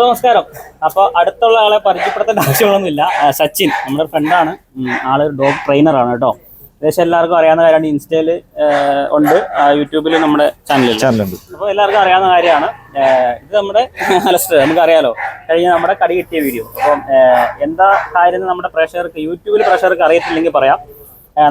അപ്പോൾ നമസ്കാരം. അപ്പോൾ അടുത്തുള്ള ആളെ പരിചയപ്പെടുത്തേണ്ട ആവശ്യങ്ങളൊന്നുമില്ല ആ, സച്ചിൻ നമ്മുടെ ഫ്രണ്ടാണ് ആൾ ഡോഗ് ട്രെയിനറാണ് കേട്ടോ. ഏകദേശം എല്ലാവർക്കും അറിയാവുന്ന കാര്യമാണ്. ഇൻസ്റ്റയിൽ ഉണ്ട്. യൂട്യൂബിൽ നമ്മുടെ ചാനലിൽ ചാനലുണ്ട് അപ്പോൾ എല്ലാവർക്കും അറിയാവുന്ന കാര്യമാണ്. ഇത് നമ്മുടെ അലസ്റ്റർ നമുക്കറിയാലോ. കഴിഞ്ഞ നമ്മുടെ കടി കിട്ടിയ വീഡിയോ അപ്പം എന്താ കാര്യം നമ്മുടെ പ്രേക്ഷകർക്ക് യൂട്യൂബിൽ പ്രേക്ഷകർക്ക് അറിയത്തില്ലെങ്കിൽ പറയാം.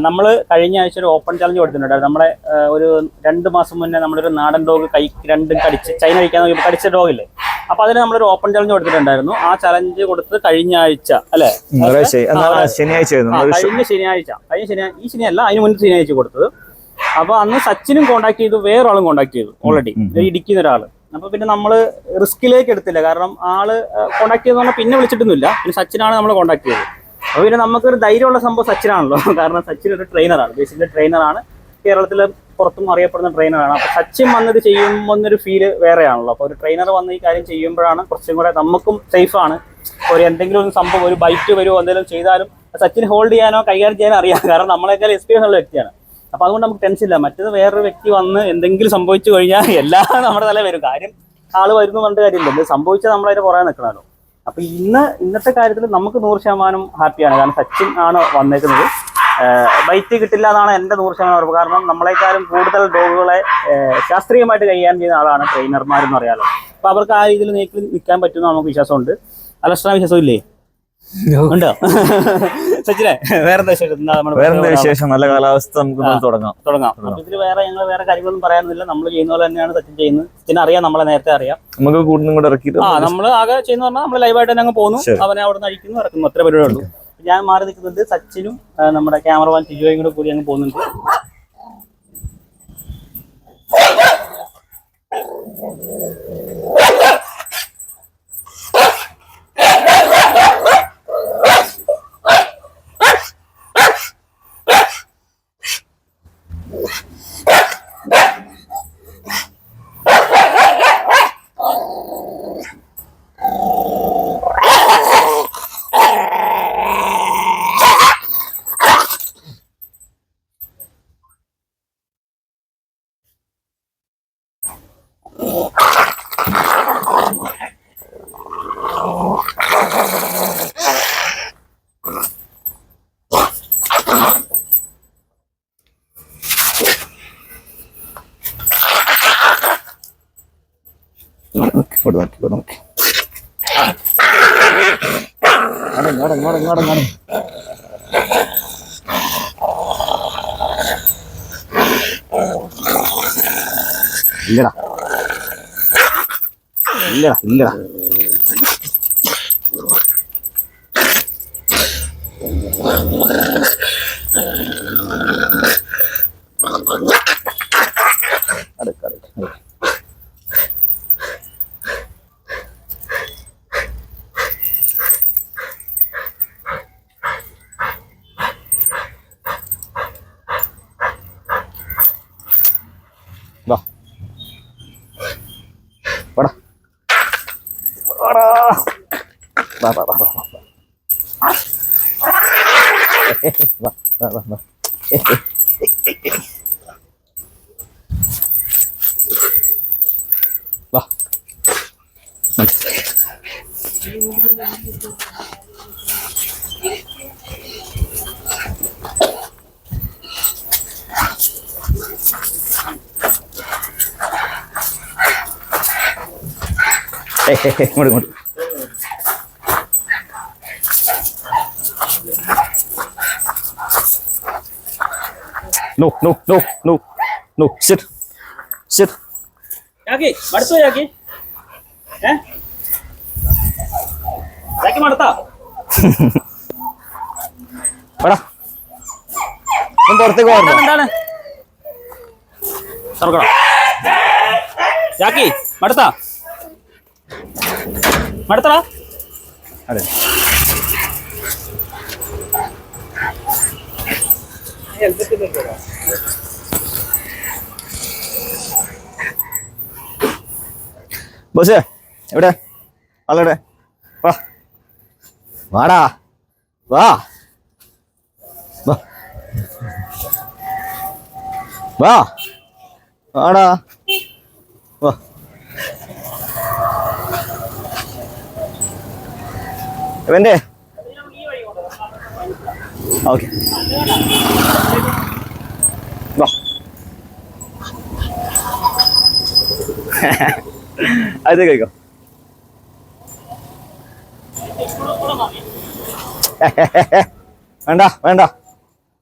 നമ്മൾ കഴിഞ്ഞ ആഴ്ച ഒരു ഓപ്പൺ ചലഞ്ച് കൊടുത്തിട്ടുണ്ട് നമ്മളെ ഒരു രണ്ട് മാസം മുന്നേ നമ്മളൊരു നാടൻ ഡോഗ് കൈ രണ്ടും കടിച്ച് ചൈന കഴിക്കാൻ നോക്കി കടിച്ച ഡോഗില്ലേ അപ്പൊ അതിന് നമ്മളൊരു ഓപ്പൺ ചലഞ്ച് കൊടുത്തിട്ടുണ്ടായിരുന്നു. ആ ചലഞ്ച് കൊടുത്തത് കഴിഞ്ഞ ആഴ്ച അല്ലെ? ശനിയാഴ്ച കഴിഞ്ഞ ശനിയാഴ്ച കഴിഞ്ഞ ശനിയാഴ്ച ഈ ശനിയല്ല അതിന് മുന്നേ ശനിയാഴ്ച കൊടുത്തത്. അപ്പൊ അന്ന് സച്ചിനും കോണ്ടാക്ട് ചെയ്തു വേറൊരാളും കോണ്ടാക്ട് ചെയ്തു ഓൾറെഡി ഇടിക്കുന്ന ഒരാൾ. അപ്പൊ പിന്നെ നമ്മൾ റിസ്കിലേക്ക് എടുത്തില്ല. കാരണം ആൾ കോണ്ടാക്ട് ചെയ്തെന്ന് പറഞ്ഞാൽ പിന്നെ വിളിച്ചിട്ടൊന്നുമില്ല. പിന്നെ സച്ചിനാണ് നമ്മൾ കോണ്ടാക്ട് ചെയ്തത്. അപ്പൊ പിന്നെ നമുക്കൊരു ധൈര്യമുള്ള സംഭവം സച്ചിനാണല്ലോ. കാരണം സച്ചിൻ ഒരു ട്രെയിനറാണ് ബേസിക്കലി ട്രെയിനറാണ് കേരളത്തിൽ പുറത്തും അറിയപ്പെടുന്ന ട്രെയിനറാണ് അപ്പൊ സച്ചിൻ വന്നത് ചെയ്യുമ്പോൾ ഒരു ഫീൽ വേറെയാണല്ലോ. അപ്പൊ ഒരു ട്രെയിനർ വന്ന് ഈ കാര്യം ചെയ്യുമ്പോഴാണ് കുറച്ചും കൂടെ നമുക്കും സേഫാണ് ഒരു എന്തെങ്കിലും ഒരു സംഭവം ഒരു ബൈറ്റ് വരുമോ എന്തെങ്കിലും ചെയ്താലും സച്ചിൻ ഹോൾഡ് ചെയ്യാനോ കൈകാര്യം ചെയ്യാനോ അറിയാം. കാരണം നമ്മളെക്കാൾ എക്സ്പീരിയൻസ് ഉള്ള വ്യക്തിയാണ്. അപ്പൊ അതുകൊണ്ട് നമുക്ക് ടെൻഷൻ ഇല്ല. മറ്റേത് വേറൊരു വ്യക്തി വന്ന് എന്തെങ്കിലും സംഭവിച്ചു കഴിഞ്ഞാൽ എല്ലാം നമ്മുടെ തല വരും. കാര്യം ആൾ വരുന്നു പറഞ്ഞിട്ട് കാര്യമില്ല. സംഭവിച്ചാൽ നമ്മളതിന് പുറകെ നിൽക്കണമല്ലോ. അപ്പൊ ഇന്ന് ഇന്നത്തെ കാര്യത്തിൽ നമുക്ക് നൂറ് ശതമാനം ഹാപ്പിയാണ് കാരണം സച്ചിൻ ആണ് വന്നേക്കുന്നത്. ബൈറ്റ് കിട്ടില്ല എന്നാണ് എന്റെ നൂറ് ശതമാനം ഉറപ്പ്. കാരണം നമ്മളെക്കാളും കൂടുതൽ ഡോഗുകളെ ശാസ്ത്രീയമായിട്ട് കൈകാര്യം ചെയ്യുന്ന ആളാണ് ട്രെയിനർമാരെന്ന് അറിയാലോ അപ്പൊ അവർക്ക് ആ രീതിയിൽ നീക്കി നിൽക്കാൻ പറ്റുന്ന നമുക്ക് വിശ്വാസമുണ്ട്. അലക്ഷണ വിശ്വാസം ഇല്ലേ ഉണ്ടോ? സച്ചിനെ വേറെന്താ വിശേഷം? വേറെന്താ വിശേഷം? നല്ല കാലാവസ്ഥ നമുക്ക് തുടങ്ങാം. തുടങ്ങാം. ഇതിൽ വേറെ ഞങ്ങൾ വേറെ കാര്യങ്ങളൊന്നും പറയാനൊന്നുമില്ല. നമ്മൾ ചെയ്യുന്ന പോലെ തന്നെയാണ് സച്ചിൻ ചെയ്യുന്നത്. സച്ചിൻ അറിയാം നമ്മളെ നേരത്തെ അറിയാം. നമുക്ക് കൂടുതലും കൂടെ ഇറക്കിയിട്ട് ആ നമ്മൾ ആകെ ചെയ്യുന്ന പറഞ്ഞാൽ നമ്മൾ ലൈവായിട്ട് തന്നെ അങ്ങ് പോകുന്നു അവനെ അവിടെ നിന്ന് അഴിക്കുന്നു ഇറക്കുന്നു. അത്ര പരിപാടി ഉള്ളൂ. ഞാൻ മാറി നിൽക്കുന്നത് സച്ചിനും നമ്മുടെ ക്യാമറമാൻ ടിജോയും കൂടെ കൂടി അങ്ങ് പോകുന്നുണ്ട്. 赢的了，赢了。まあまあまあまあまあ。まあ。まあ。まあ。まあ。まあ。Hey, り No, no, no, no, no. Sit. Sit. മടുത്തോ യാക്കി ഏ? യാക്കി മടുത്താ? വാടാ. ഒന്ന് പുറത്തേക്ക് പോകാറുണ്ടോ എന്താണ്? തുറക്കണം? യാക്കി മടുത്താ? മടുത്തടാ. അതെ. ബോസേ എവിടെ? ആളെവിടെ വാ. വാടാ. വാ. വാ. വാടാ. വാ. ഇവന്റെ ഓക്കെ. അത് കഴിക്കോ. വേണ്ട വേണ്ട.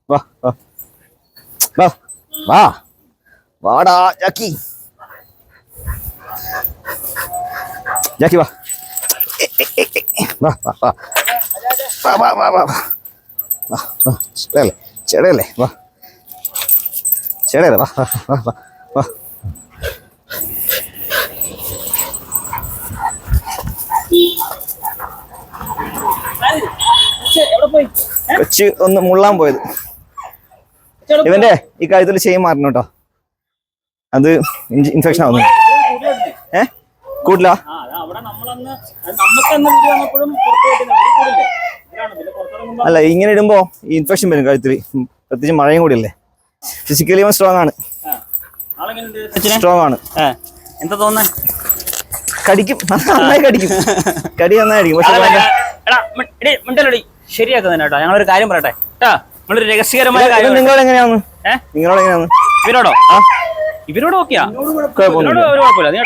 വാ വാ. വാടാ ജാക്കി. ജാക്കി വാ. വാ വാ വാ. വാ വാ വാ വാ. വാ വാ വാ. ചെടയല്ലേ വാ വാ വാ കൊച്ച് ഒന്ന് മുള്ളാൻ പോയത്. ഇവന്റെ ഈ കാര്യത്തിൽ ചെയ്യാൻ മാറണം കേട്ടോ. അത് ഇൻഫെക്ഷൻ ആവുന്നു. ഏ? കൂട്ടില്ല അല്ല ഇങ്ങനെ ഇടുമ്പോൾ ഇൻഫെക്ഷൻ വരും കഴുത്തിൽ. പ്രത്യേകിച്ച് മഴയും കൂടി അല്ലേ? ഫിസിക്കലി അവൻ സ്ട്രോങ് ആണ്. സ്ട്രോങ് ആണ്. എന്താ തോന്നുന്നേ? കടിക്കും. നന്നായി കടിക്കും. കടി നന്നായി കടിക്കും. പക്ഷെ ശരിയാക്കുന്നതിന് കേട്ടോ. ഞങ്ങളൊരു കാര്യം പറയട്ടെ. കേട്ടോ നമ്മളൊരു രഹസ്യകരമായ കാര്യം നിങ്ങളോട് എങ്ങനെയാന്ന്? നിങ്ങളോട് എങ്ങനെയാന്ന്? ഇവരോടോ? ഇവരോട് ഓക്കെയാ? ഇവരോട് ഒരു കുഴപ്പമില്ല. നീ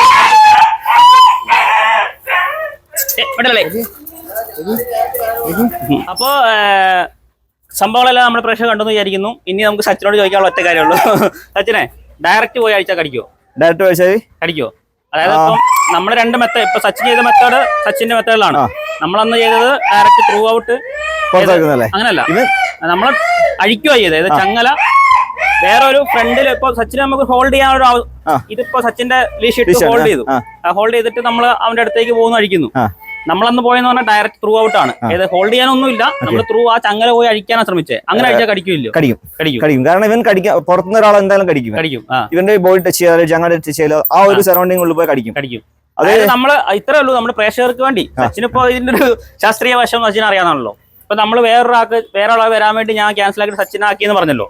അപ്പോ സംഭവങ്ങളെല്ലാം നമ്മുടെ പ്രേക്ഷകർ കണ്ടെന്ന് വിചാരിക്കുന്നു. ഇനി നമുക്ക് സച്ചിനോട് ചോദിക്കാനുള്ള ഒറ്റ കാര്യമുള്ളൂ. സച്ചിനെ ഡയറക്റ്റ് പോയി അഴിച്ചാൽ കടിക്കോ? ഡയറക്റ്റ് പോയി കടിക്കോ? അതായത് ഇപ്പം നമ്മുടെ രണ്ട് മെത്തേഡ് ഇപ്പൊ സച്ചിൻ ചെയ്ത മെത്തേഡ് സച്ചിന്റെ മെത്തേഡിലാണ് നമ്മൾ അന്ന് ചെയ്തത് ഡയറക്റ്റ് ത്രൂ ഔട്ട് അങ്ങനല്ല. നമ്മൾ അഴിക്കുക ചെയ്തത്. അതായത് ചങ്ങല വേറെ ഒരു ഫ്രണ്ടിൽ ഇപ്പൊ സച്ചിനെ നമുക്ക് ഹോൾഡ് ചെയ്യാൻ ഒരു. ഇതിപ്പോ സച്ചിന്റെ ലീഷ് ഇട്ട് ഹോൾഡ് ചെയ്തു. ഹോൾഡ് ചെയ്തിട്ട് നമ്മൾ അവന്റെ അടുത്തേക്ക് പോകുന്നു അഴിക്കുന്നു. നമ്മളന്ന് പോയെന്ന് പറഞ്ഞാൽ ഡയറക്റ്റ് ത്രൂ ഔട്ട് ആണ്. ഏത് ഹോൾഡ് ചെയ്യാനൊന്നുമില്ല. നമ്മൾ ത്രൂ ആ ചങ്ങല പോയി അഴിക്കാനാണ് ശ്രമിച്ചത് അങ്ങനെ അഴിച്ചാൽ കടിക്കില്ലോ കടിക്കും. കടിക്കും. കടിക്കും. കാരണം ഇവൻ കടിക്കാൻ പുറത്തുനിന്ന് ഒരാൾ എന്തായാലും കടിക്കും. കടിക്കും. ഇവന്റെ ബോഡി ടച്ച് ചെയ്യാതെ ചങ്ങല ടച്ച് ചെയ്യാതെ ആ ഒരു സറൗണ്ടിങ് ഉള്ളിൽ പോയി കടിക്കും. കടിക്കും. അതായത് നമ്മൾ ഇത്രേ ഉള്ളൂ നമ്മുടെ പ്രേക്ഷകർക്ക് വേണ്ടി. സച്ചിനിപ്പോ ഇതിന്റെ ഒരു ശാസ്ത്രീയ വശം സച്ചിൻ അറിയാന്നാണല്ലോ ഇപ്പൊ നമ്മൾ വേറൊരാൾക്ക് വേറെ ആളെ വരാൻ വേണ്ടി ഞാൻ ക്യാൻസൽ ആക്കി സച്ചിനാക്കി എന്ന് പറഞ്ഞല്ലോ.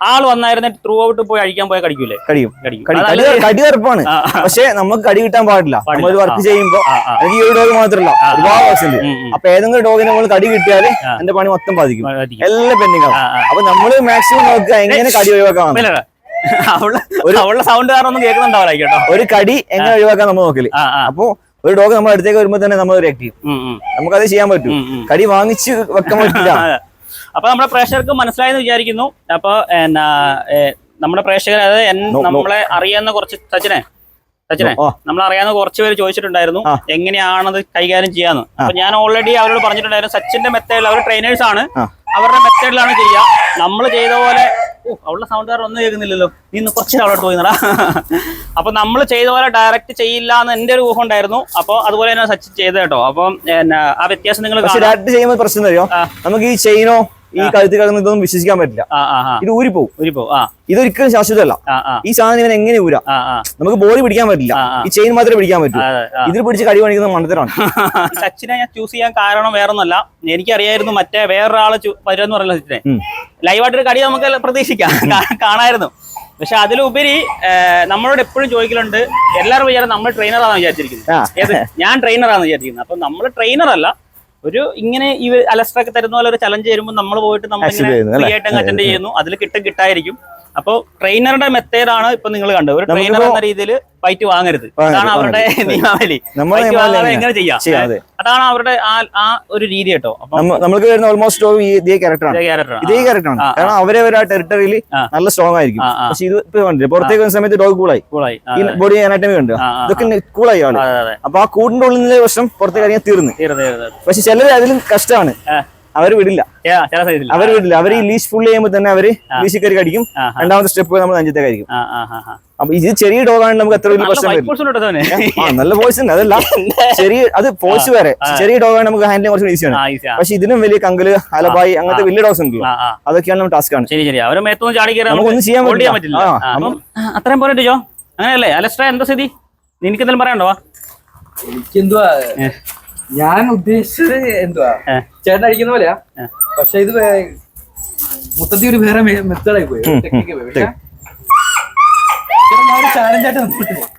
ആൾ വന്നായിരുന്നെ ത്രൂ ഔട്ട് പോയി അഴിക്കാൻ പോയാൽ കടിക്കൂലേ? കടിക്കും കടിക്കും. കടി ആ. പക്ഷെ നമുക്ക് കടി കിട്ടാൻ പാടില്ല. നമ്മൾ വർക്ക്. ചെയ്യുമ്പോ ഈ ഒരു ഡോഗ് മാത്രമല്ല. ഒരുപാട് ഡോഗ്സ് ഉണ്ട്. അപ്പൊ ഏതെങ്കിലും ഡോഗിനെ നമ്മൾ കടി കിട്ടിയാൽ ആ. എന്റെ പണി മൊത്തം ബാധിക്കും. എല്ലാ പെൻഡിങ് ആവും. അപ്പൊ നമ്മൾ മാക്സിമം നോക്കുക എങ്ങനെ കടി ഒഴിവാക്കാം അവളുടെ സൗണ്ട് കാരണം ഒന്നും കേൾക്കുന്നുണ്ടാവില്ല കേട്ടോ. ഒരു കടി എങ്ങനെ ഒഴിവാക്കാൻ നമ്മൾ നോക്കൽ. അപ്പൊ ഒരു ഡോഗ് നമ്മുടെ അടുത്തേക്ക് വരുമ്പോ തന്നെ നമ്മൾ റിയാക്ട് ചെയ്യും. നമുക്കത് ചെയ്യാൻ പറ്റും. കടി വാങ്ങിച്ച് വെക്കാൻ പറ്റില്ല. അതെ. അപ്പൊ നമ്മുടെ പ്രേക്ഷകർക്ക് മനസ്സിലായെന്ന് വിചാരിക്കുന്നു. അപ്പൊ എന്നാ നമ്മുടെ പ്രേക്ഷകർ അതായത്. നമ്മളെ അറിയാവുന്ന കുറച്ച് സച്ചിനെ സച്ചിനെ. നമ്മൾ അറിയാവുന്ന കുറച്ച് പേര് ചോദിച്ചിട്ടുണ്ടായിരുന്നു. എങ്ങനെയാണത് കൈകാര്യം ചെയ്യാന്ന്. അപ്പൊ ഞാൻ ഓൾറെഡി അവരോട് പറഞ്ഞിട്ടുണ്ടായിരുന്നു സച്ചിന്റെ മെത്തേഡിൽ അവർ ട്രെയിനേഴ്സ് ആണ്. അവരുടെ മെത്തേഡിലാണ് ചെയ്യുക. നമ്മൾ ചെയ്ത പോലെ അവളുടെ സൗണ്ട് കാരണം ഒന്നും കേൾക്കുന്നില്ലല്ലോ. നീ ഇന്ന് കുറച്ച് അവളോട്ട് പോയിന്നടാ അപ്പൊ നമ്മൾ ചെയ്ത പോലെ ഡയറക്റ്റ് ചെയ്യില്ല എന്ന് എന്റെ ഒരു ഊഹം ഉണ്ടായിരുന്നു. അപ്പൊ അതുപോലെ തന്നെ സച്ചിൻ ചെയ്ത കേട്ടോ. അപ്പം ആ വ്യത്യാസം നിങ്ങൾ ചെയ്യുമ്പോൾ പ്രശ്നം നമുക്ക് ഈ ചെയിനോ ഈ കഴുത്തി കിടക്കുന്ന ഇതൊന്നും വിശ്വസിക്കാൻ പറ്റില്ല. ഇത് ഊരിപ്പോവും. ഊരിപ്പോ ആ. ഇതൊരിക്കലും ശാശ്വതമല്ല. ഈ സാധനം ഇവൻ എങ്ങനെ ഊരാ? നമുക്ക് ബോഡി പിടിക്കാൻ പറ്റില്ല. ഈ ചെയിൻ മാത്രമേ പിടിക്കാൻ പറ്റൂ. ഇതിൽ പിടിച്ച് കടി കാണിക്കുന്ന മണ്ഡലമാണ് സച്ചിനെ ഞാൻ ചൂസ് ചെയ്യാൻ കാരണം വേറൊന്നല്ല. എനിക്കറിയായിരുന്നു മറ്റേ വേറൊരാൾ പറ്റുമെന്ന് വരുമെന്ന് പറഞ്ഞ സച്ചിനെ. ലൈവായിട്ടൊരു കടി നമുക്ക് പ്രതീക്ഷിക്കാം. കാണായിരുന്നു. പക്ഷെ അതിലുപരി നമ്മളോട് എപ്പോഴും ചോദിക്കലുണ്ട് എല്ലാവരും വിചാരം നമ്മൾ ട്രെയിനറാണെന്ന് വിചാരിച്ചിരിക്കുന്നത്. ഞാൻ ട്രെയിനറാണെന്ന് വിചാരിച്ചിരിക്കുന്നത് അപ്പൊ നമ്മൾ ട്രെയിനർ അല്ല ഒരു ഇങ്ങനെ ഈ അലസ്ട്രൊക്കെ തരുന്ന പോലെ ഒരു ചലഞ്ച് വരുമ്പോൾ നമ്മൾ പോയിട്ട് നമ്മൾ ഫ്രീ ആയിട്ട് അറ്റൻഡ് ചെയ്യുന്നു. അതിൽ കിട്ടും കിട്ടായിരിക്കും അപ്പോൾ ട്രെയിനറുടെ മെത്തേഡാണ് ഇപ്പൊ നിങ്ങൾ കണ്ടത്. ഒരു ട്രെയിനർ എന്ന രീതിയിൽ ഫൈറ്റ് വാങ്ങരുത്. അതാണ് അവരുടെ നിയമാവലി? എങ്ങനെ ചെയ്യാം? അതാണ് അവരുടെ ആ ആ ഒരു രീതി കേട്ടോ. നമ്മൾക്ക് വരുന്ന ഓൾമോസ്റ്റ് ഇതേ ക്യാരക്ടറാണ് ഇതേ ക്യാരക്ടറാണ്. കാരണം അവരെ ആ ടെറിട്ടറിയിൽ നല്ല സ്ട്രോങ് ആയിരിക്കും. പക്ഷെ ഇത് ഇപ്പൊ കണ്ടില്ലേ പുറത്തേക്ക് വരുന്ന സമയത്ത് ഡോഗ് കൂളായി കൂളായി ഈ ബോഡി അനാറ്റമി ഉണ്ട് ആ, ഇതൊക്കെ കൂളായി ആണ് അപ്പൊ ആ കൂടിന്റെ ഉള്ളിൽ നിന്നുള്ള പ്രശ്നം പുറത്തേക്ക് അറിയാൻ തീർന്ന്. പക്ഷെ ചിലര് അതിലും കഷ്ടമാണ്. അവർ വിടില്ല. അവർ വിടില്ല. അവർ ഈ ലീഷ് ഫുൾ ചെയ്യുമ്പോൾ തന്നെ അവർ ലീഷ് കയറി കടിക്കും രണ്ടാമത്തെ സ്റ്റെപ്പ് നമ്മൾ അഞ്ചത്തെ കഴിക്കും അപ്പൊ ഇത് ചെറിയ ഡോഗ് ആണ് നമുക്ക് എത്ര വലിയ പ്രശ്നം നല്ല പോയിസ് ഉണ്ട്. അതല്ല. ചെറിയ അത് പോയിസ് വേറെ. ചെറിയ ഡോഗ് ആണ് നമുക്ക് ഹാൻഡിൽ കുറച്ച് ഈസിയാണ് പക്ഷെ ഇതിനും വലിയ കങ്കൽ അലബായി അങ്ങനത്തെ വലിയ ഡോഗ്സ് ഉണ്ടല്ലോ. അതൊക്കെയാണ് നമ്മുടെ ടാസ്ക് ആണ്. നമുക്കൊന്നും ചെയ്യാൻ പറ്റില്ല. അത്രയും പോരട്ടെ ജോ? അങ്ങനെയല്ലേ? അലസ്ട്ര എന്താ സ്ഥിതി? നിനക്ക് എന്തെങ്കിലും പറയണ്ടോ എനിക്കെന്തുവാ? ഞാൻ ഉദ്ദേശിച്ചത് എന്തുവാ. ചേട്ടൻ അടിക്കുന്ന പോലെയാ. പക്ഷെ ഇത് മൊത്തത്തിൽ ഒരു വേറെ മെത്തേഡായി പോയി. ടെക്നിക്ക് പോയി. പക്ഷെ ചേട്ടൻ ചാലഞ്ച് ആയിട്ട്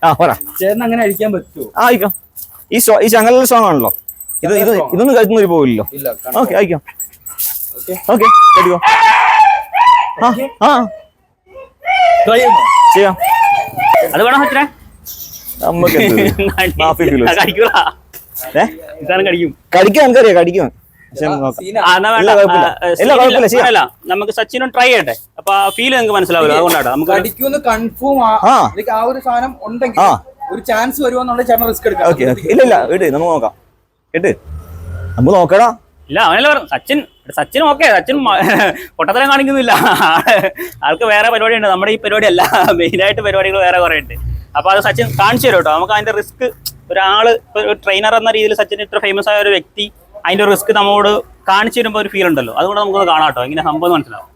ആ പറ. ചേട്ടൻ അങ്ങനെ അടിക്കാൻ പറ്റുമോ? ആയിക്കോ ഈ സോ ഈ ചങ്ങല സോങ് ആണല്ലോ. ഇത് ഇത് ഇതൊന്നും കഴുത്തുന്നൂരി ഒരു പോകില്ലല്ലോ ഓക്കെ അയക്കാം. ഓക്കെ. കെട്ടിക്കോ ആ ആ. ട്രൈ ചെയ്യാം. അത് വേണം നമുക്ക് ഏ? ഇതാണ് കടിക്കും. കടിക്കും ചെയ്യാം. അല്ല, നമുക്ക് സച്ചിനും ട്രൈ ചെയ്യട്ടെ. അപ്പൊ ആ ഫീൽ നിങ്ങൾക്ക് മനസ്സിലാവില്ല അതുകൊണ്ടാണ് നമുക്ക് കടിക്കുമെന്ന് കൺഫേം ആ. ഒരു സാധനം ഉണ്ടെങ്കിൽ ഒരു ചാൻസ് വരുമെന്നുണ്ടെങ്കിൽ ചേട്ടൻ റിസ്ക് എടുക്കാം. Okay okay. ഇല്ല ഇല്ല ഇട് നമുക്ക് നോക്കാം. കേട്ട്? നമുക്ക് നോക്കടാ. ഇല്ല അവനല്ലേ പറഞ്ഞു സച്ചിൻ സച്ചിൻ ഓക്കെ. സച്ചിൻ പൊട്ടത്തരം കാണിക്കുന്നില്ല. ആൾക്ക് വേറെ പരിപാടി ഉണ്ട് നമ്മുടെ ഈ പരിപാടി അല്ല മെയിൻ ആയിട്ട് പരിപാടികൾ വേറെ കുറെ ഉണ്ട് അപ്പൊ അത് സച്ചിൻ കാണിച്ചു തരും കേട്ടോ. നമുക്ക് അതിന്റെ റിസ്ക് ഒരാൾ ട്രെയിനർ എന്ന രീതിയിൽ സച്ചിൻ ഇത്ര ഫേമസ് ആയ ഒരു വ്യക്തി അതിന്റെ റിസ്ക് നമ്മോട് കാണിച്ചു തരുമ്പോൾ ഒരു ഫീൽ ഉണ്ടല്ലോ. അതുകൊണ്ട് നമുക്കൊന്ന് കാണാം കേട്ടോ. ഇങ്ങനെ സംഭവം മനസ്സിലാവും.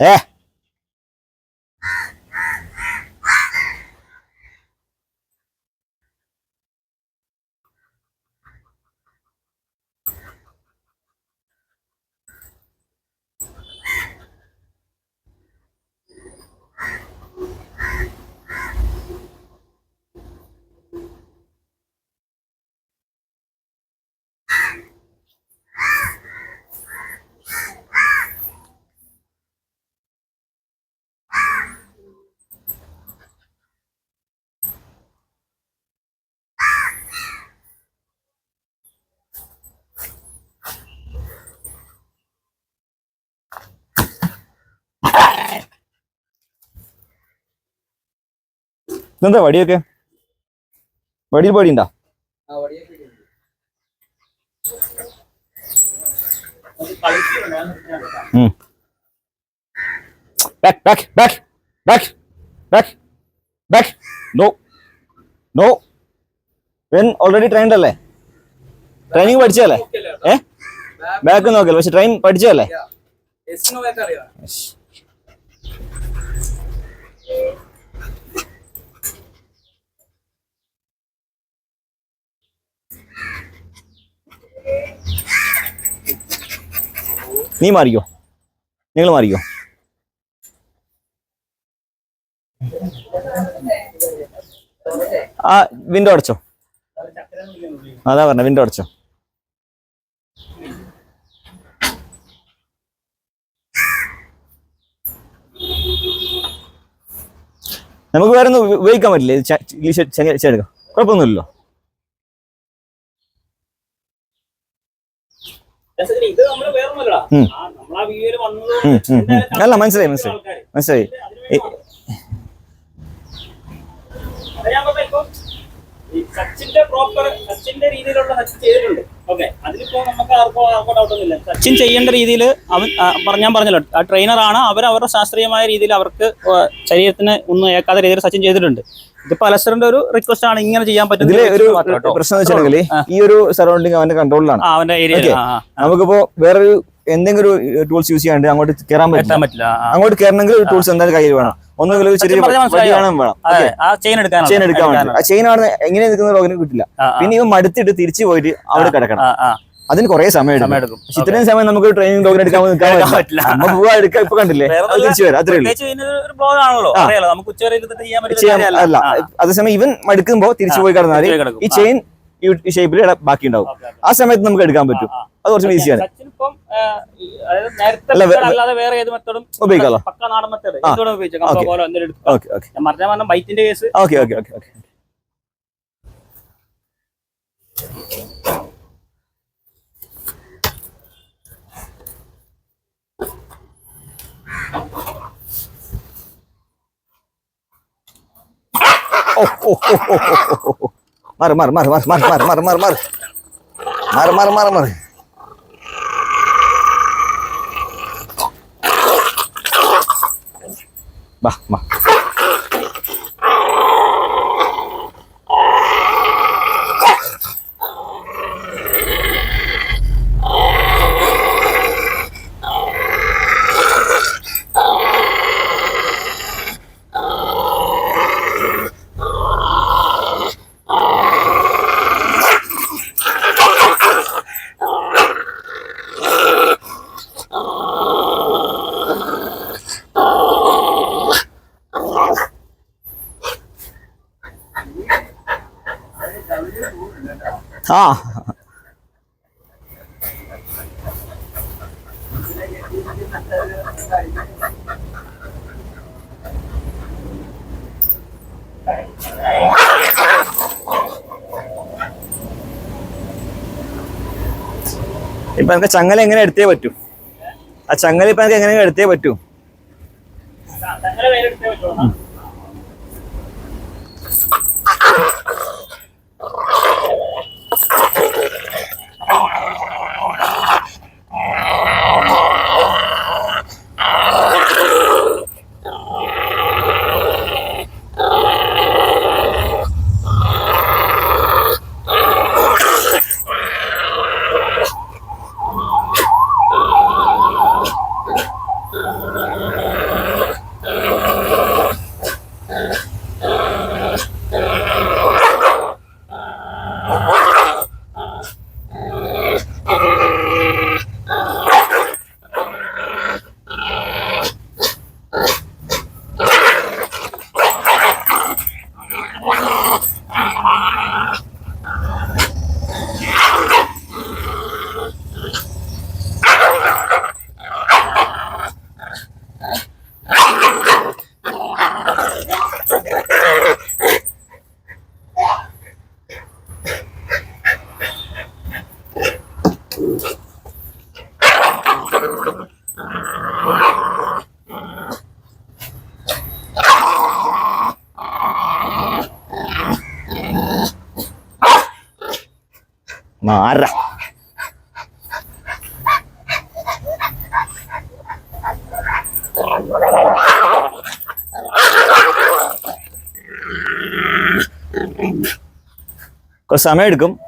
ഏ. എന്താ വടിയൊക്കെ? വടിയിൽ പടിയുണ്ടാ? Back, back, back, അല്ലേ? ട്രെയിനിങ് പഠിച്ചല്ലേ ഏ? ബാക്ക് നോക്കല്ലേ പക്ഷെ ട്രെയിൻ പഠിച്ചല്ലേ നീ മാറിക്കോ. നിങ്ങൾ മാറിക്കോ. ആ വിൻഡോ അടച്ചോ. അതാ പറഞ്ഞ വിൻഡോ അടച്ചോ. നമുക്ക് വേറെ ഒന്നും ഉപയോഗിക്കാൻ പറ്റില്ല. ചെടുക്കാം കുഴപ്പമൊന്നുമില്ലല്ലോ ഇത് നമ്മൾ വേറൊന്നുമല്ലടാ ഉം. നമ്മളാ വീഡിയോയിൽ വന്നത് ഉം, ഉം, ഉം. അല്ല മനസ്സിലായി മനസ്സിലായി മനസ്സിലായി. സച്ചിന്റെ പ്രോപ്പർ സച്ചിന്റെ രീതിയിലുള്ള സച്ചിൻ ചെയ്തിട്ടുണ്ട്. ഓക്കെ അതിലിപ്പോ നമുക്ക് ആർക്കോ ആർക്കോ ഡൗട്ടൊന്നുമില്ല സച്ചിൻ ചെയ്യേണ്ട രീതിയിൽ അവൻ ഞാൻ പറഞ്ഞല്ലോ ആ ട്രെയിനറാണ് അവർ അവരുടെ ശാസ്ത്രീയമായ രീതിയിൽ അവർക്ക് ശരീരത്തിന് ഒന്നും ഏക്കാത്ത രീതിയിൽ സച്ചിൻ ചെയ്തിട്ടുണ്ട്. ഇതിപ്പോ അലസ്റ്ററിന്റെ ഒരു റിക്വസ്റ്റ് ആണ്. ഇങ്ങനെ ചെയ്യാൻ ഇതിലെ ഒരു പറ്റുന്നത് പ്രശ്നം വെച്ചിട്ടുണ്ടെങ്കിൽ ഈ ഒരു സറൗണ്ടിങ് അവന്റെ കൺട്രോളിലാണ് അവന്റെ Okay. നമുക്കിപ്പോ വേറൊരു എന്തെങ്കിലും ഒരു ടൂൾസ് യൂസ് ചെയ്യാണ്ട് അങ്ങോട്ട് കയറാൻ പറ്റില്ല. അങ്ങോട്ട് കയറണമെങ്കിൽ ഒരു ടൂൾസ് എന്തായാലും കയ്യിൽ വേണം. ഒന്നുകിൽ ഒരു ചെറിയ? വേണം. ചെയിൻ എടുക്കാനാണ് ചെയിൻ എടുക്കാൻ വേണ്ടി ആ ചെയിൻ ആണ് എങ്ങനെ നിൽക്കുന്ന ലോകിന് കിട്ടില്ല. പിന്നെ ഇവ മടുത്തിട്ട് തിരിച്ചു പോയിട്ട് അവിടെ കിടക്കണം. അതിന് കൊറേ സമയം ഇത്രയും സമയം നമുക്ക് ട്രെയിനിങ് ടോക്കൺ എടുക്കാൻ നിൽക്കാൻ പറ്റില്ല. പോവാ എടുക്കാം ഇപ്പൊ കണ്ടില്ലേ? തിരിച്ചു വരാം അത്രേ ഉള്ളൂ. അല്ല അതേസമയം ഇവൻ മടുക്കുമ്പോ തിരിച്ചു പോയി കടന്നാൽ ഈ ചെയിൻ ഈ ഷേപ്പിൽ ബാക്കി ഉണ്ടാവും. ആ സമയത്ത് നമുക്ക് എടുക്കാൻ പറ്റും. അത് കുറച്ചും ഈസിയാണ് ഉപയോഗിക്കാമല്ലോ okay okay okay okay. Okay okay okay മാറ് മാറ് മാറ് മാറ് മാറ് മാറ് മാറ് മാറ് മാറ് മാറ് മാറ് മാറ് ആ. ഇപ്പൊ എനിക്ക് ചങ്ങല എങ്ങനെ എടുത്തേ പറ്റൂ? ആ ചങ്ങല ഇപ്പൊ എനിക്ക് എങ്ങനെ എടുത്തേ പറ്റൂ? കുറച്ച് സമയം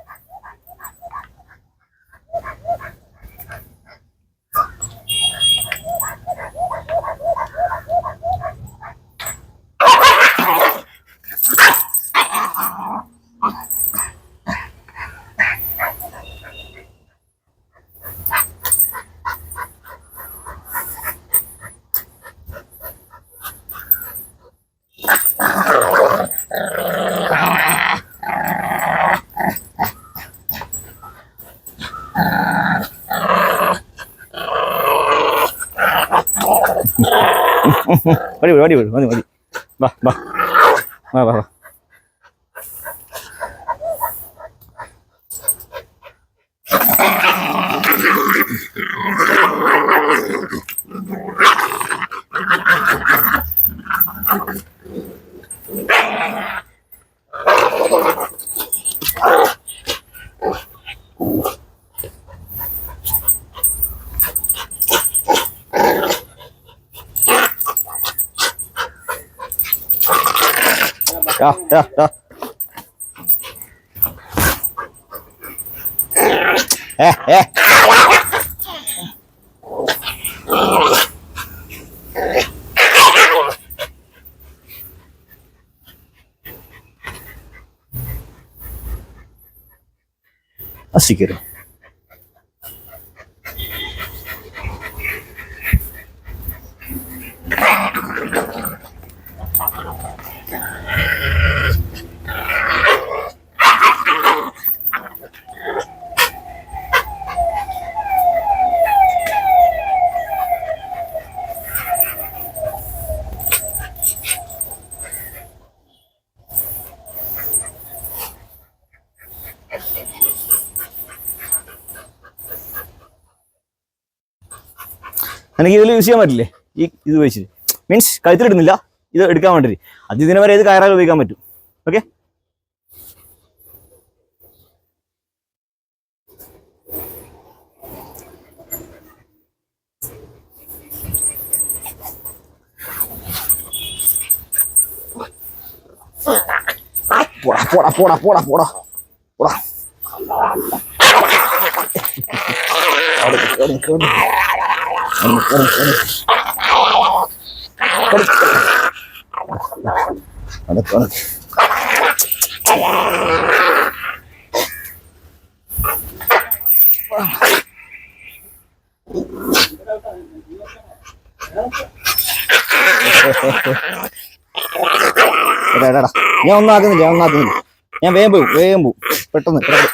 എടുക്കും മതി മതി മതി മതി മതി വാ വാ വാ വാ വാ Ja, ja, ja. Ah, Siqueira. എനിക്ക് ഇതിൽ യൂസ് ചെയ്യാൻ പറ്റില്ലേ? ഈ ഇത് ഉപയോഗിച്ചിട്ട്. മീൻസ് കഴുത്തിലിടുന്നില്ല. ഇത് എടുക്കാൻ വേണ്ടിയിട്ട് അത് ഇതിനെ വരെ ഇത് കയറാൻ ഉപയോഗിക്കാൻ പറ്റും. ഓക്കെ പോടാ പോടാ പോടാ പോടാ പോടാ. പോടാ. ഞാൻ ഒന്നും ആക്കുന്നില്ല ഞാൻ ഒന്നും ആക്കുന്നില്ല. ഞാൻ വേഗം പോവും വേഗം പെട്ടെന്ന് പെട്ടെന്ന്.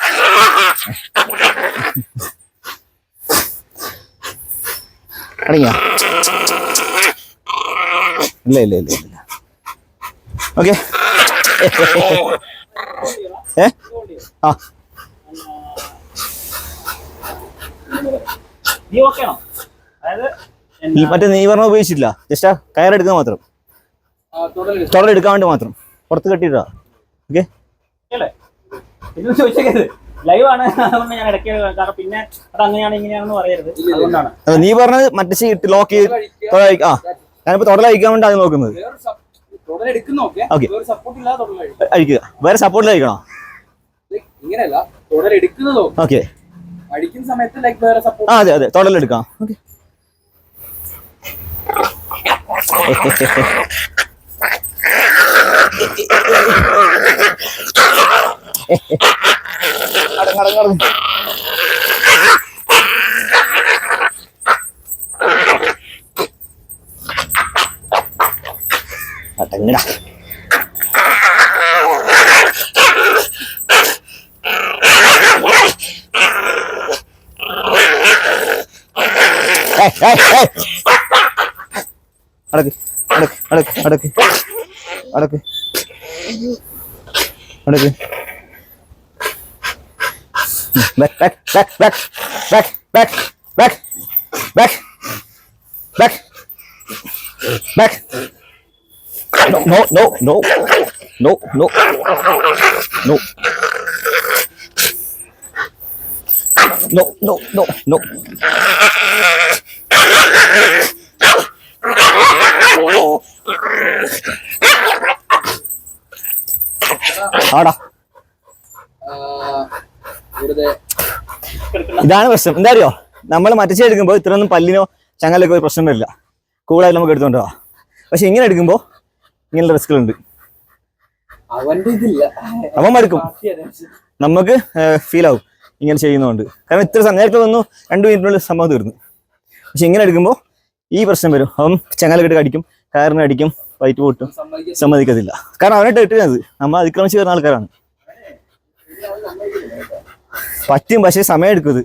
അടങ്ങിയ? ഇല്ല ഇല്ല ഇല്ല ഇല്ല. ഓക്കെ. ഏ? ആ. മറ്റേ നീ പറഞ്ഞ ഉപയോഗിച്ചില്ല ജസ്റ്റ് ആ കയറെടുക്കാൻ മാത്രം. തുടരെടുക്കാൻ വേണ്ടി മാത്രം. പുറത്ത് കെട്ടിട്ടാ ഓക്കെ. ലൈവ് ആണ് അതുകൊണ്ട് ഞാൻ ഇടയ്ക്ക് കാരണം പിന്നെ അത് അങ്ങനെയാണ് ഇങ്ങനെയാണെന്ന് പറയരുത്. അതുകൊണ്ടാണ്. നീ പറഞ്ഞത് മറ്റേ ചെയ്ത് ലോക്ക് ചെയ്ത് ആ ഞാനിപ്പോ തുടർ അയക്കാൻ വേണ്ടി അത് നോക്കുന്നത്. അഴിക്കുക. വേറെ സപ്പോർട്ടിൽ അയക്കണോ? ഇങ്ങനെയല്ല. തുടരെടുക്കുന്നതോ ഓക്കെ. അടിക്കുന്ന സമയത്ത് ലൈക്ക് വേറെ സപ്പോർട്ട് അതെ അതെ. തുടലെടുക്കാം ഓക്കെ. ഏയ്, ഏയ്. അടക്ക് അടക്ക് അടക്ക് അടക്ക് അടക്ക് അടക്ക് back back back back back back back back back no no no no no no no no no no no ആടാ വെറുതെ ഇതാണ് പ്രശ്നം. എന്താ അറിയോ? നമ്മൾ മറ്റച്ച എടുക്കുമ്പോൾ ഇത്രയൊന്നും പല്ലിനോ ചങ്ങലൊക്കെ ഒരു പ്രശ്നം വരില്ല. കൂളായിട്ട് നമുക്ക് എടുത്തോണ്ട് പോവാം. പക്ഷെ ഇങ്ങനെ എടുക്കുമ്പോൾ ഇങ്ങനെയുള്ള റിസ്കുകളുണ്ട് അവൻ മടുക്കും. നമുക്ക് ഫീൽ ആവും ഇങ്ങനെ ചെയ്യുന്നതുകൊണ്ട് കാരണം ഇത്ര നേരത്തെ വന്നു രണ്ട് മിനിറ്റിനുള്ളിൽ സംഭവം തീർന്നു. പക്ഷെ ഇങ്ങനെ എടുക്കുമ്പോൾ ഈ പ്രശ്നം വരും. അവൻ ചങ്ങല അടിക്കും കയറിന് അടിക്കും വയറ്റ് പൊട്ടും സമ്മതിക്കത്തില്ല. കാരണം അവനായിട്ട് ഇട്ടിരുന്നത് നമ്മൾ അതിക്രമിച്ച് വരുന്ന ആൾക്കാരാണ്. പറ്റും പക്ഷെ സമയം എടുക്കുന്നത്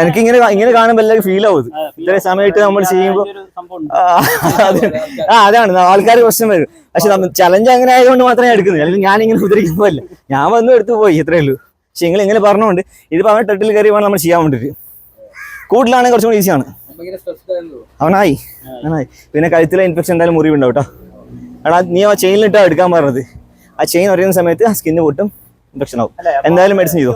എനിക്ക് ഇങ്ങനെ ഇങ്ങനെ കാണുമ്പോ എല്ലാവരും ഫീൽ ആവും ഇത്ര ഇത്രയും സമയമായിട്ട് നമ്മൾ ചെയ്യുമ്പോ ഒരു സംഭവം ഉണ്ട്. ആ, അതാണ്. ആൾക്കാർ പ്രശ്നം വരും. പക്ഷെ ചലഞ്ച് അങ്ങനെ ആയതുകൊണ്ട് മാത്രമേ എടുക്കുന്നത് അല്ലെങ്കിൽ ഞാൻ ഇങ്ങനെ ഉദ്ധരിക്കുമ്പോഴല്ല ഞാൻ വന്നു എടുത്തു പോയി ഇത്രേ ഉള്ളൂ. പക്ഷെ നിങ്ങൾ ഇങ്ങനെ പറഞ്ഞുകൊണ്ട് ഇതിപ്പോ അവൻ ടെട്ടിൽ കയറി വേണം നമ്മൾ ചെയ്യാൻ വേണ്ടിട്ട്. കൂടുതലാണെങ്കിൽ കുറച്ചും കൂടി ഈസിയാണ് അവനായി. അവനായി. പിന്നെ കഴുത്തിലെ ഇൻഫെക്ഷൻ എന്തായാലും മുറിവുണ്ടാവും കേട്ടോ എടാ നീ ആ ചെയിനിൽ ഇട്ടാ എടുക്കാൻ പറഞ്ഞത്. ആ ചെയിൻ ഉറയുന്ന സമയത്ത് ആ സ്കിന്ന് പൊട്ടും ഇൻഫെക്ഷൻ ആവും. എന്തായാലും മെഡിസിൻ ചെയ്തു?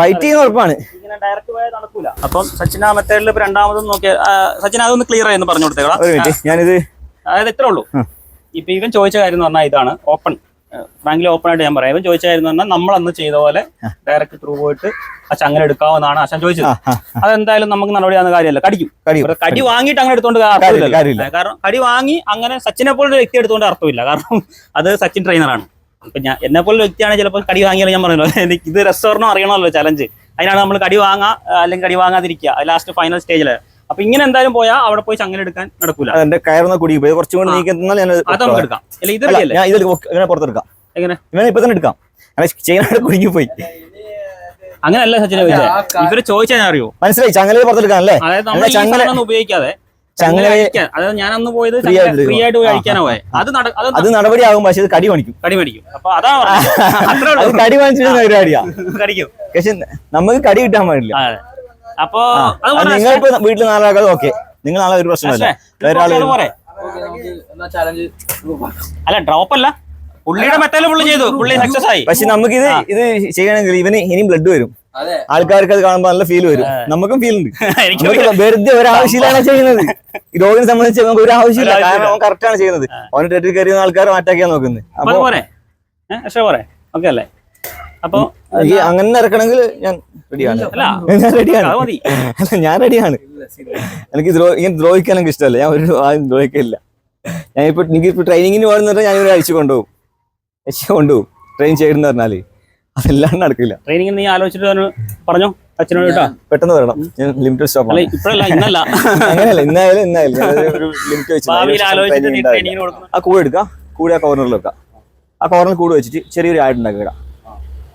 ബൈറ്റ് ചെയ്യുന്ന ഉറപ്പാണ്. അപ്പം സച്ചിന മെത്തേഡിൽ രണ്ടാമതും നോക്കിയാൽ സച്ചിന അതൊന്ന് ക്ലിയർ ആയെന്ന് പറഞ്ഞു കൊടുത്തേക്കാം ഞാനിത് അതായത് ഇത്രേ ഉള്ളൂ. ഇപ്പൊ ഇവൻ ചോദിച്ച കാര്യം എന്ന് പറഞ്ഞാൽ ഇതാണ്. ഓപ്പൺ ഫ്രാങ്ക്ലി ഓപ്പൺ ആയിട്ട് ഞാൻ പറയാം. ഇവൻ ചോദിച്ച കാര്യം എന്ന് പറഞ്ഞാൽ നമ്മൾ അന്ന് ചെയ്ത പോലെ ഡയറക്റ്റ് ത്രൂ പോയിട്ട് അച്ഛൻ അങ്ങനെ എടുക്കാവുന്നതാണ് അച്ഛൻ ചോദിച്ചത്. അതെന്തായാലും നമുക്ക് നടപടിയാവുന്ന കാര്യമല്ല. കടിക്കും. കടി വാങ്ങിയിട്ട് അങ്ങനെ എടുത്തോണ്ട് അർത്ഥമില്ല കാരണം കടി വാങ്ങി അങ്ങനെ സച്ചിനെ പോലുള്ള വ്യക്തി എടുത്തോണ്ട് അർത്ഥമില്ല. കാരണം അത് സച്ചിൻ ട്രെയിനറാണ് ഇപ്പൊ ഞാൻ എന്നെ പോലെ വ്യക്തിയാണ് ചിലപ്പോൾ കടി വാങ്ങിയാലും ഞാൻ പറഞ്ഞല്ലോ എനിക്ക് ഇത് റെസ്റ്റോറന്റ് അറിയണമല്ലോ ചലഞ്ച് അതിനാണ് നമ്മൾ കടി വാങ്ങാ അല്ലെങ്കിൽ കടി വാങ്ങാതിരിക്കുക. ലാസ്റ്റ് ഫൈനൽ സ്റ്റേജിൽ അപ്പൊ ഇങ്ങനെ എന്തായാലും പോയാൽ അവിടെ പോയി ചങ്ങല എടുക്കാൻ നടക്കൂല. എന്റെ കയറുന്ന കുടി പോയി. കുറച്ചും കൂടി നീക്കി ഞാൻ അത് നമുക്ക് എടുക്കാം. അല്ല ഇത് ഞാൻ ഇത് ഇങ്ങനെ പുറത്തെടുക്കാം. എങ്ങനെ? ഇവനെ ഇപ്പൊ തന്നെ എടുക്കാം. ചെയിനാട് കുടുങ്ങി പോയി. അങ്ങനല്ല സച്ചിനെ ഇവർ ചോദിച്ചാൽ ഞാൻ അറിയോ? മനസ്സിലായി ചങ്ങല പുറത്തെടുക്കാം അല്ലേ? അതായത് നമ്മൾ ചങ്ങല- ഒന്നും ഉപയോഗിക്കാതെ ചങ്ങല അതായത് ഞാൻ അന്ന് പോയത് ഫ്രീ ആയിട്ട് പോയി അഴിക്കാനോ പോയത് അത് നട അത് അത് നടപടി ആകും പക്ഷെ ഇത് കടി പണിക്കും കടി മേടിക്കും. അപ്പൊ അതാ അത്രേ ഉള്ളൂ. കടി മേടിച്ചിട്ട് പരിപാടിയാ. കടിക്കും. പക്ഷെ നമുക്ക് കടി കിട്ടാൻ പാടില്ല. അതെ. അപ്പൊ നിങ്ങൾ വീട്ടിൽ നാലാൾക്കാർ ഓക്കെ. നിങ്ങൾ നാളെ ഒരു പ്രശ്നമല്ല. വേറെ ആൾ അല്ല ഡ്രോപ്പ് അല്ല. പുള്ളിയുടെ മെത്തേൽ പുള്ളി ചെയ്തു. പുള്ളി സക്സസ് ആയി. പക്ഷെ നമുക്ക് ഇത് ഇത് ചെയ്യണമെങ്കിൽ ഇവന് ഇനിയും ബ്ലഡ് വരും. അതെ. ആൾക്കാർക്ക് അത് കാണുമ്പോൾ നല്ല ഫീൽ വരും. നമുക്കും ഫീൽ ഉണ്ട്. വെറുതെ ഒരാവശ്യമില്ലാണ് ചെയ്യുന്നത്. രോഗിനെ സംബന്ധിച്ച് നമുക്ക് ഒരു ആവശ്യമില്ല. കാരണം അവൻ കറക്റ്റ് ആണ് ചെയ്യുന്നത്. അവന് ടെറ്റിൽ കയറിയ ആൾക്കാരെ മാറ്റാക്കിയാ നോക്കുന്നത്. അപ്പൊ പോരെ. പോരെ. ഓക്കെ അല്ലേ? അപ്പൊ എനിക്ക് അങ്ങനെ ഇറക്കണമെങ്കിൽ ഞാൻ റെഡിയാണ് ഞാൻ റെഡിയാണ് ഞാൻ റെഡിയാണ് എനിക്ക് ദ്രോ ഇങ്ങനെ ദ്രോഹിക്കാൻ എനിക്ക് ഇഷ്ടമല്ല. ഞാൻ ഒരു ആദ്യം ദ്രോഹിക്കില്ല. ഞാൻ ഇപ്പൊ എനിക്ക് ഇപ്പൊ ട്രെയിനിങ്ങിന് പോകുന്ന പറഞ്ഞാൽ ഇവരെ അയച്ചു കൊണ്ടുപോകും. അയച്ചു കൊണ്ടുപോകും. ട്രെയിൻ ചെയ്യുന്ന പറഞ്ഞാൽ അതെല്ലാം നടക്കില്ല. ട്രെയിനിങ് നീ ആലോചിച്ചിട്ട് പറഞ്ഞോ? അച്ഛനോട് കേട്ടോ. പെട്ടെന്ന് വരണം. ഞാൻ ലിമിറ്റഡ് സ്റ്റോപ്പ് അല്ല ഇപ്പഴല്ല ഇന്നല്ല. അങ്ങനെയല്ല ഇന്നായാലും ഇന്നായാലും. ഒരു ലിമിറ്റ് വെച്ച് ആ കൂട് എടുക്കാം. കൂടെ ആ കോർണറിൽ വെക്കാം ആ കോർണറിൽ കൂട് വെച്ചിട്ട് ചെറിയൊരു ആഡ് ഉണ്ടാക്കി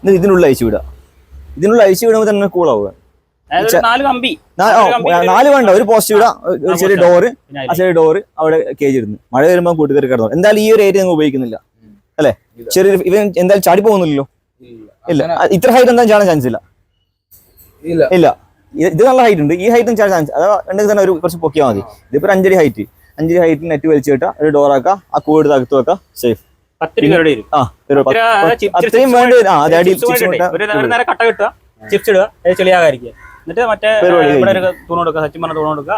എന്നിട്ട് ഇതിനുള്ളിൽ അയച്ചു വിടുക. ഇതിനുള്ളിൽ അയച്ചു വിടുമ്പോൾ തന്നെ കൂളാവുക നാല് വേണ്ട ഒരു പോസ്റ്റ് വിടാം ഒരു ചെറിയ ഡോറ് ആ ചെറിയ ഡോറ് അവിടെ കേജ് ഇരുന്ന് മഴ വരുമ്പോൾ കൂട്ടുകാർ കിടന്നു എന്തായാലും ഈ ഒരു ഏരിയ നിങ്ങൾ ഉപയോഗിക്കുന്നില്ല. അല്ലേ? ചെറിയ ഇവൻ എന്തായാലും ചാടി പോകുന്നില്ലല്ലോ? ഇല്ല. ഇത്ര ഹൈറ്റ് എന്താ ചാടാൻ ചാൻസ് ഇല്ല. ഇല്ല. ഇത് നല്ല ഹൈറ്റ് ഉണ്ട്. ഈ ഹൈറ്റും ചാടാൻ ചാൻസ് അതാ ഉണ്ടെങ്കിൽ തന്നെ ഒരു കുറച്ച് പൊക്കിയാൽ മതി. ഇതിപ്പോ ഒരു അഞ്ചടി ഹൈറ്റ് അഞ്ചടി ഹൈറ്റിൽ നെറ്റ് വലിച്ചു കിട്ടുക ഒരു ഡോർ ആക്കുക ആ കൂടുതൽ അകത്ത് വെക്കുക സേഫ് പത്ത് രൂപ വരും അത്രയും വേണ്ടി? കട്ട കിട്ടുക ചിപ്സ് ഇടുക ചെളിയാകാരിക്കുക എന്നിട്ട് മറ്റേ ഇവിടെ തൂണ് കൊടുക്കുക സച്ചിൻ പറഞ്ഞ തൂണ് കൊടുക്കുക.